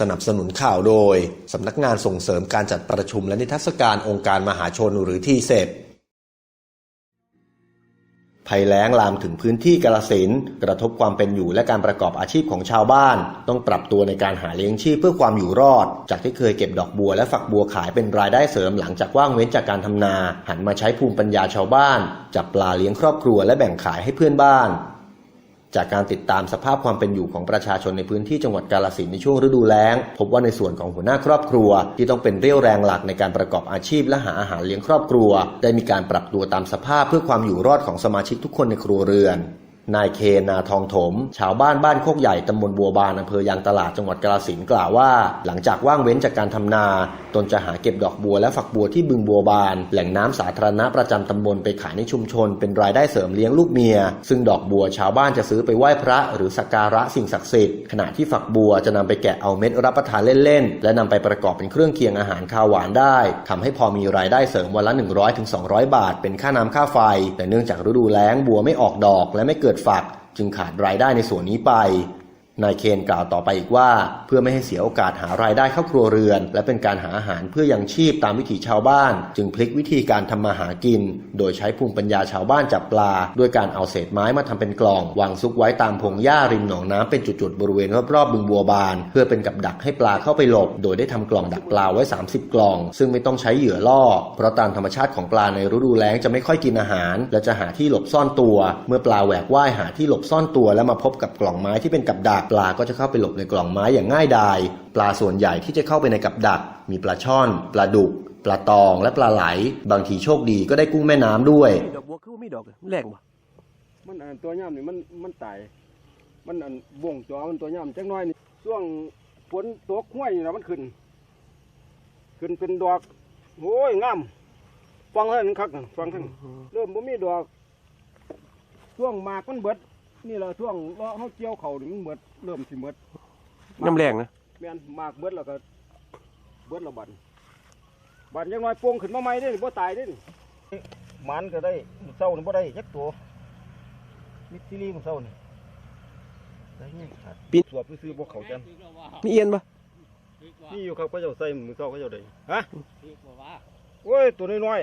สนับสนุนข่าวโดย สำนักงานส่งเสริมการจัดประชุมและนิทรรศการองค์การมหาชนหรือที่เซปภัยแล้งลามถึงพื้นที่กาลสินกระทบความเป็นอยู่และการประกอบอาชีพของชาวบ้าน ต้องปรับตัวในการหาเลี้ยงชีพเพื่อความอยู่รอด จากที่เคยเก็บดอกบัวและฝักบัวขายเป็นรายได้เสริมหลังจากว่างเว้นจากการทำนา หันมาใช้ภูมิปัญญาชาวบ้าน จับปลาเลี้ยงครอบครัวและแบ่งขายให้เพื่อนบ้าน จากการติดตามสภาพความเป็นอยู่ของประชาชนในพื้นที่จังหวัดกาลสินในช่วงฤดูแล้ง พบว่าในส่วนของหัวหน้าครอบครัว ที่ต้องเป็นเรี่ยวแรงหลักในการประกอบอาชีพและหาอาหารเลี้ยงครอบครัว ได้มีการปรับตัวตามสภาพเพื่อความอยู่รอดของสมาชิกทุกคนในครัวเรือน นายเคนาทองถม ชาวบ้านบ้านโคกใหญ่ตำบลบัวบานอำเภอยางตลาดจังหวัดกาฬสินกล่าวว่า หลังจากว่างเว้นจากการทำนา ตนจะหาเก็บดอกบัวและฝักบัวที่บึงบัวบาน แหล่งน้ำสาธารณะประจำตำบลไปขายในชุมชน เป็นรายได้เสริมเลี้ยงลูกเมีย ซึ่งดอกบัวชาวบ้านจะซื้อไปไหว้พระ หรือสักการะสิ่งศักดิ์สิทธิ์ขณะที่ฝักบัวจะนำไปแกะเอาเม็ดรับประทานเล่นๆและนำไปประกอบเป็นเครื่องเคียงอาหารคาวหวานได้ทำให้พอมีรายได้เสริมวันละ 100-200 บาท เป็นค่าน้ำค่าไฟ แต่เนื่องจากฤดูแล้งบัวไม่ออกดอกและไม่เกิดฝักจึงขาดรายได้ในส่วนนี้ไป นายเคนกล่าวต่อไปอีกว่า เพื่อไม่ให้เสียโอกาสหารายได้เข้าครัวเรือน และเป็นการหาอาหารเพื่อยังชีพตามวิถีชาวบ้าน จึงพลิกวิธีการทำมาหากิน โดยใช้ภูมิปัญญาชาวบ้านจับปลา ด้วยการเอาเศษไม้มาทำเป็นกล่อง วางซุกไว้ตามพงหญ้าริมหนองน้ำเป็นจุดๆบริเวณรอบๆบึงบัวบาน เพื่อเป็นกับดักให้ปลาเข้าไปหลบ โดยได้ทำกล่องดักปลาไว้ 30 กล่อง ซึ่งไม่ต้องใช้เหยื่อล่อ เพราะตามธรรมชาติของปลาในฤดูแล้งจะไม่ค่อยกินอาหาร และจะหาที่หลบซ่อนตัว เมื่อปลาแหวกว่ายหาที่หลบซ่อนตัว แล้วมาพบกับกล่องไม้ที่เป็นกับดักปลาก็จะเข้าไปหลบในกล่องไม้อย่างง่ายดาย ปลาส่วนใหญ่ที่จะเข้าไปในกับดัก มีปลาช่อน ปลาดุก ปลาตอง และปลาไหล บางทีโชคดีก็ได้กุ้งแม่น้ำด้วย ดอกบัวคือว่ามีดอกแรงบ่มันอันตัวย่ำนี่มันมันตาย มันอันบ่งจอมันตัวย่ำจักหน้อยนี่ช่วงฝนตกห้วยนี่นะมันขึ้น ขึ้นเป็นดอกโอ้ยงาม ฟังเท่านั้นคักนั่นฟังทั้งเริ่มบ่มีดอกช่วงหมากมันเบิด นี่แหละช่วงเลาะเฮาเกี่ยวเขานี่มันเบิดเริ่มสิเบิดน้ำแรงนะแม่นหมากเบิดแล้วก็เบิดและบัดบัดยังน้อยโป่งขึ้นมาใหม่เด้นี่บ่ตายเด้นี่หมันก็ได้มื้อเช้านี่บ่ได้จักตัวมิตรซีรีส์มื้อเช้านี่ได้เงี้ยขาดสวบซื้อๆบ่เข้าจันมีเอียนบ่นี่อยู่ครับเขาเจ้าใส่มื้อเช้าเขาเจ้าได้ฮะพี่บอกว่าโอ้ยตัวน้อย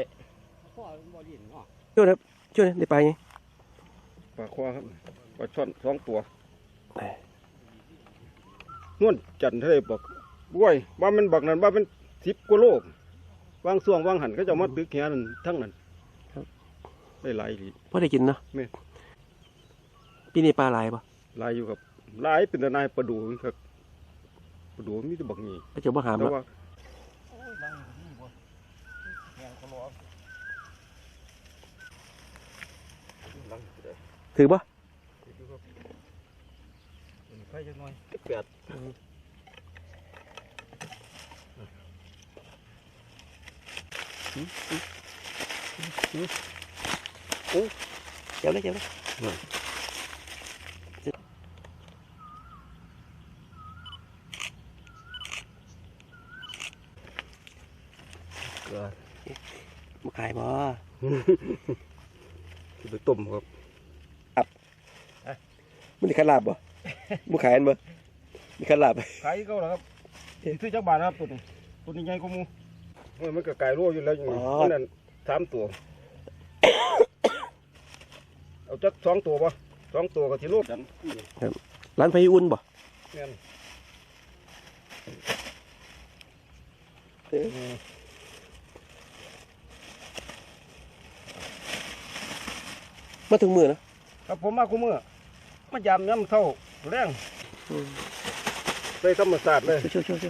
พ่อมันบ่ดินเนาะช่วยนะช่วยนะได้ไปไงๆปลาควาครับ ปลาช่อนสองตัวเอ้ยนวลจันทร์ทะเลบอกบ้วยว่ามันบักนั้นว่ามัน10กว่าโลวางส่วงวางหันเขาเจ้ามาตึกแหนั่นทั้งนั้นได้หลายอีหลีพอได้กินเนาะแม่ปีนี้ปลาหลายบ่ลายอยู่กับลายเป็นแต่นายประดูครับประดูมีแต่บักนี่ก็จะบ่หามแต่เนาะว่าลังก็ได้ถือบ่ ไฟจักหน่อยแปดเจ้าเลยเจ้าเลยเกลือบ่ขายบ่ที่ไปต้มครับอับมันสิขลาบบ่ บ่ขายอันบ่มีขลาบขายก็แล้วครับซื้อจักบาทนะครับตัวนี้ตัวนี้ใหญ่กว่าหมูเออมันก็ไก่รั่วอยู่แล้วอยู่นี่มันนั่นสามตัว เอาจักสองตัวป่ะสองตัวก็สิโลดกันร้านไฟอุ่นบ่แม่นมาถึงมือนะครับผมมาคู่มือมายามย้ำเท่า เร่งใส่ธรรมศาสตร์เลย ชูชูชู